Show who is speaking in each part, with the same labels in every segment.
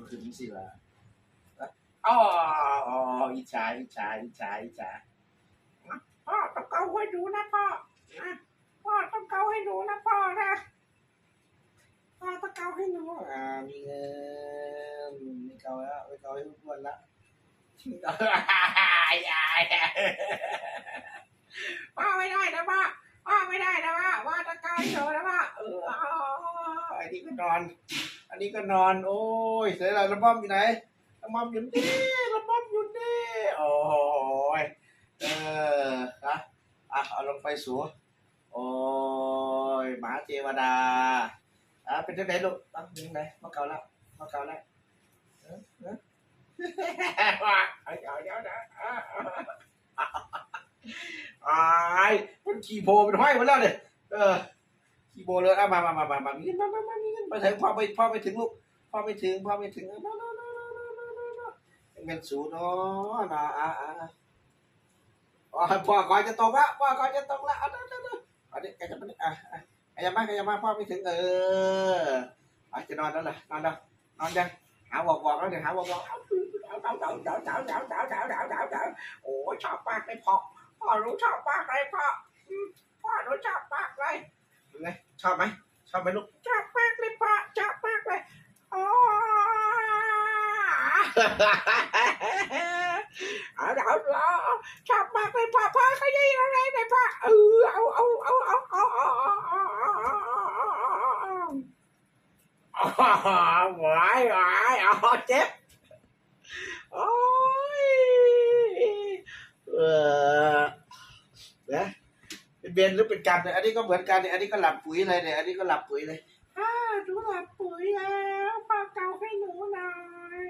Speaker 1: มันคือมันสิละอ๋ออ๋ออิจฉาอิจฉาอิจฉาอิจฉา
Speaker 2: พ่อต้องเกาให้ดูนะพ่อนะพ่อต้องเกาให้ดูนะพ่อนะพ่อต้องเกาให้หนู
Speaker 1: อ่ามีเงินไม่เกาแล้วไม่เกาให้ทุกวันละ
Speaker 2: พ่อไม่ได้นะพ่อพ่อไม่ได้นะพ่อพ่อต้องเกาให้หนูนะพ่อเออเอา
Speaker 1: อันนี้ก็นอน อันนี้ก็นอน โอ้ยเสร็จแล้วระบอมอยู่ไหนระบอมอยู่นี่ระบอมอยู่นี่โอ้ยเออนะอะเอาลงไปสูโอ้ยหมาเทวดาอะเป็นจังไดลูกตั้งยังไงมาเก่าแล้วมาเก่าแล้วเออเออ
Speaker 2: เอาเดี๋ยวเดี๋ยวเดี๋ยวเอาเอา
Speaker 1: อายมันขี่โพเป็นห้อยมาแล้วเนี่ยเออ ขี่โพเลยอะมามามามามามีเงินมามามามีเงินไปถึงพ่อไปพ่อไปถึงลูกพ่อไปถึงพ่อไปถึงมามามามามามามามาเงินสูงเนาะนะอะอะอะอ๋อพ่อก่อนจะตกละพ่อก่อนจะตกละเอาเดี๋ยวเดี๋ยวเดี๋ยวเอาเดี๋ยวแกจะมาอะอะกจะมาแกจะมาพ่อไปถึงเอออะจะนอนแล้วล่ะนอนแล้วนอนยังหาบอกบอกแล้วเดี๋ยวหาบอกบอก
Speaker 2: เอาเอาเอาเอาเอาเอาเอาเอาเอาเอาเอาเอาโอ้ชอบมากเลยพ่อพ่อรู้ชอบมากเลยพ่อพ่อรู้ชอบ
Speaker 1: ชอบไหมชอบไหมลูก
Speaker 2: ชอบมากเลยพ่อชอบมากเลยอ๋อเอาเอาเอาชอบมากเลยพ่อพ่อเขายี่อะไรเลยพ่อเออเอาเอาเอาเอาเอาเอาเอาเอาเอาหวายหวายเอาเจ็บโอ้ย
Speaker 1: เออเนี่ย เป็นเบนหรือเป็นกันเนี่ยอันนี้ก็เหมือนกันเนี่ยอันนี้ก็หลับปุ๋ยเลยเนี่ยอันนี้ก็หลับปุ๋ยเลย
Speaker 2: อ่าหนูหลับปุ๋ยแล้วพ่อเกาให้หนูหน่อย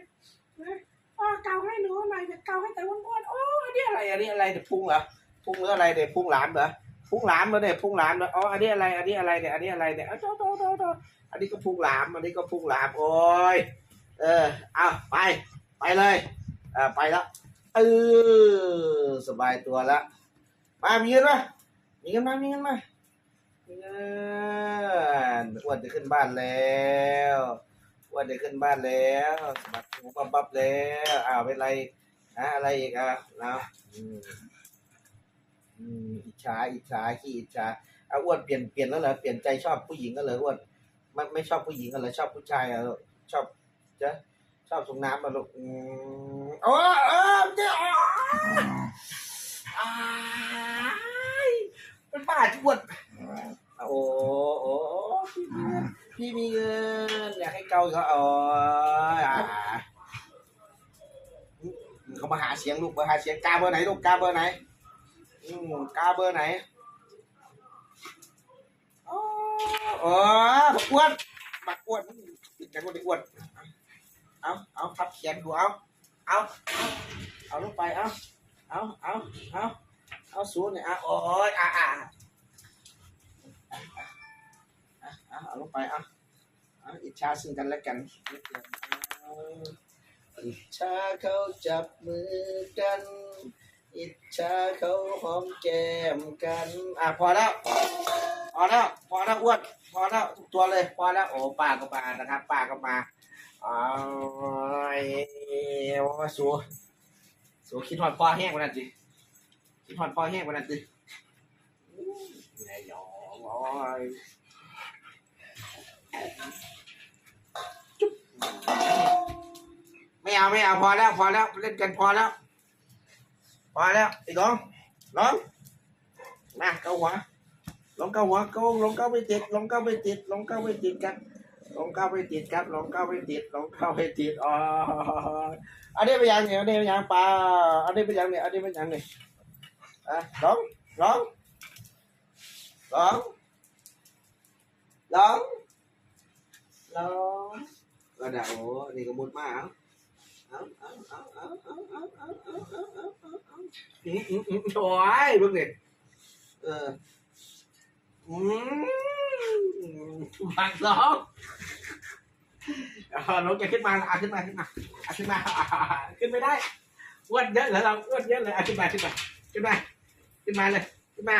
Speaker 2: นะพ่อเกาให้หนูหน่อยอย่าเกาให้แต่อ้วนๆโอ้
Speaker 1: อันนี้อะไรอันนี้อะไรเนี่ยพุงเหรอพุงหรืออะไรเนี่ยพุงหลานเหรอพุงหลานเหรอเนี่ยพุงหลานเหรออ๋ออันนี้อะไร อันนี้อะไรเนี่ยอันนี้อะไรเนี่ยเอาโตโตโตโตอันนี้ก็พุงหลามอันนี้ก็พุงหลามโอ้ยเออเอาไปไปเลยเออไปแล้วเออสบายตัวแล้วมามีเงินไหม มีเงินมามีเงินมามีเงินอ้วนจะขึ้นบ้านแล้วอ้วนจะขึ้นบ้านแล้วสมัครหูปั๊บปั๊บแล้วอ้าวเป็นไรนะอะไรอีกอะนะอืมอืมอิจฉาอิจฉาขี้อิจฉาเอาอ้วนเปลี่ยนเปลี่ยนแล้วเหรอเปลี่ยนใจชอบผู้หญิงก็เลยอ้วนไม่ไม่ชอบผู้หญิงก็เลยชอบผู้ชายอะชอบจะชอบส่งน้ำมาลูกอืมโอ้เออเจ้าอ้าย เป็นบ้าที่อ้วนโอ้โอ้พี่มีเงินอยากให้เกาเขาอ๋ออ่าเขามาหาเสียงลูกมาหาเสียงกาเบอร์ไหนลูกกาเบอร์ไหนอืมกาเบอร์ไหนอ๋ออ๋อบักอ้วนบักอ้วนติดกันคนที่อ้วนเอาเอาทับเขียนดูเอาเอาเอาลงไปเอาเอาเอาเอา เอาสูนเนี่ยเอาโอ้ยอะอะอะเอาเอาลงไปอาเอาอิจฉาซึ่งกันและกันอิจฉาเขาจับมือกัน อิจฉาเขาหอมแก้มกันอะพอแล้วพอแล้วพอแล้วอ้วนพอแล้วทุกตัวเลยพอแล้วโอ้ป้าก็มานะครับป้าก็มาอ้ยโอ้ยสูสูคิดหอดพ่อแห้งกว่านั้ สิคิดหอดพ่อแห้งกว่านั้นสิอู้แม่ยองโอ้ยจุ๊บไม่เอาไม่เอาพอแล้วพอแล้วเล่นกันพอแล้ว พอแล้วไอ้น้องน้องมาเกาหัวลองเก้าหัวโกงลองเก้าไปติดลองเก้าไปติดลองเก้าไปติดกันลองเก้าไปติดครับลองเก้าไปติดลองเก้าไปติดอ๋ออันนี้เป็นยังเนี่ยอันนี้เป็นยังปลาอันนี้เป็นยังเนี่ยอันนี้เป็นยังเนี่ย à, đón đón đón đón đón và đậu thì có một má không Trời bước nè Bạn đó Ờ, nó cho khích ma, à khích ma, khích ma À khích ma, à khích ma đây Quên nhớ lại đâu, quên nhớ lại, à khích ma, khích ma Khích ma ขึ้นมาเลย ขึ้นมา